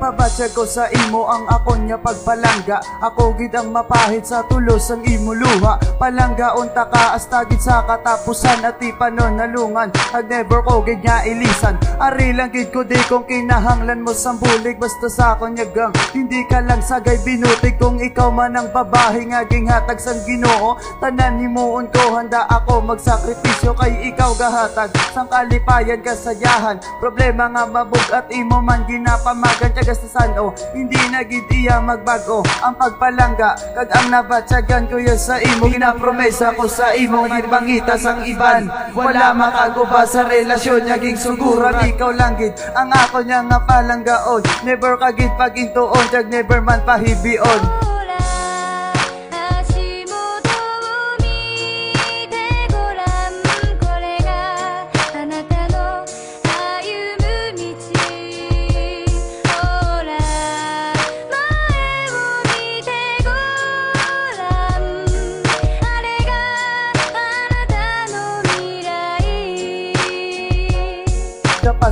Ipabatsyag ko sa imo ang ako niya pagpalangga Ako gid ang mapahit sa tulos ang imo luha. Palangga unta ka astagid sa katapusan At di pa nun nalungan Ag never ko gid nga ilisan. Ari lang gid ko di kong kinahanglan mo sambulig Basta sa akon yagang Hindi ka lang sagay binutig Kung ikaw man ang babae nga ginhatag sang ginoo. Tanan himuon ko handa ako magsakripisyo Kay ikaw gahatag. Sang kalipayan kasayahan Problema nga mabug at imo man ginapamagan. Tiyagas sa sano Hindi na gid iya magbago Ang pagpalangga. Kag ang nabatsagan ko yan sa imo Ginapromesa ko sa imo Gibangita sang iban. Wala makaguba sa relasyon Naging suguran. Ikaw lang gid. Ang ako niya nga palanggaon. Never kagid pagintuon Jag never man pahibion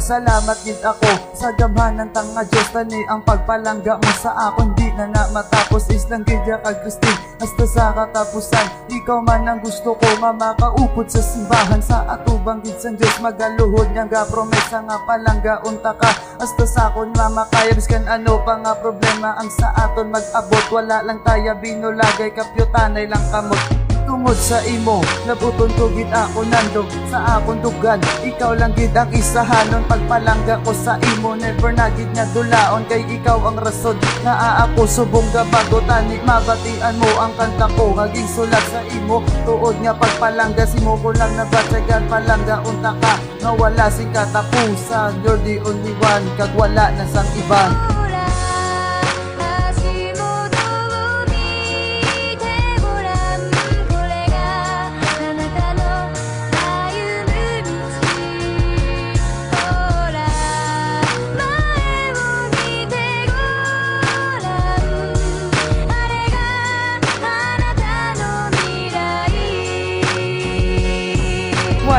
Kapasalamat gid ako sa gamhanan tang nga Diyos tani ang pagpalangga mo sa akon di na na matapos. Is lang gid ya kag Christine hasta sa katapusan. Ikaw man ang gusto ko nga makaupod sa simbahan. Sa atubang gid sang Diyos magaluhod nga ga promesa nga palangga unta ka. Hasta sa akon mama kaya biskan ano pa nga problema ang sa aton mag-abot. Wala lang taya binulagay kapyutanay lang kamot tungod sa imo. Nabuton ko gid ako nandog sa akong dugan. Ikaw lang gid ang isahanon Pagpalangga ko sa imo. Never na gid nga dulaon Kay ikaw ang rason. Nga aako subong gabago Tani mabatian mo ang kanta ko. Haging sulat sa imo Tuod nga pagpalangga. Simo ko lang nabatsagan Palangga unta ka. Nga wala sing katapusan. You're the only one Kag wala na sang iban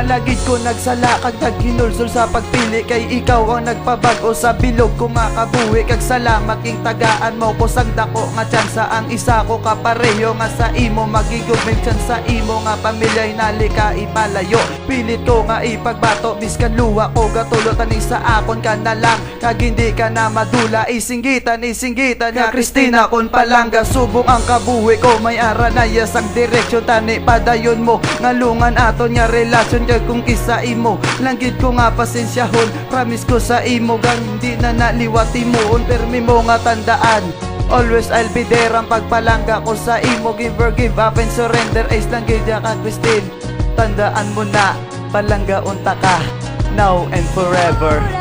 来 Wala gid ko nagsala kag naghinulsol sa pagpili kay ikaw ang nagpabago. Sa bilog ko makabuhi kag salamat king tagaan mo ko. Sang dako nga tsansa ang isa ko kapareho nga sa imo. Magigugmig sa imo nga pamilya'y nalika ipalayo. Pilit ko nga ipagbato biskan luwa ko gatulo. Tani sa akon ka na lang kag hindi ka na madula. Isinggitan isinggitan nga Kristina kon palangga. Subong ang kabuhi ko may ara na yas ang direksyon. Tani padayon mo ngalungan aton nga relasyon kag kung kisa imo langgit ko nga pasensyahon promise ko sa imo gang hindi na naliwati mo. Permi mo nga tandaan. Always I'll be there ang pagpalangga ko sa imo. Give or give up and surrender Ace lang gid ka Christine. Tandaan mo na Palangga unta ka Now and forever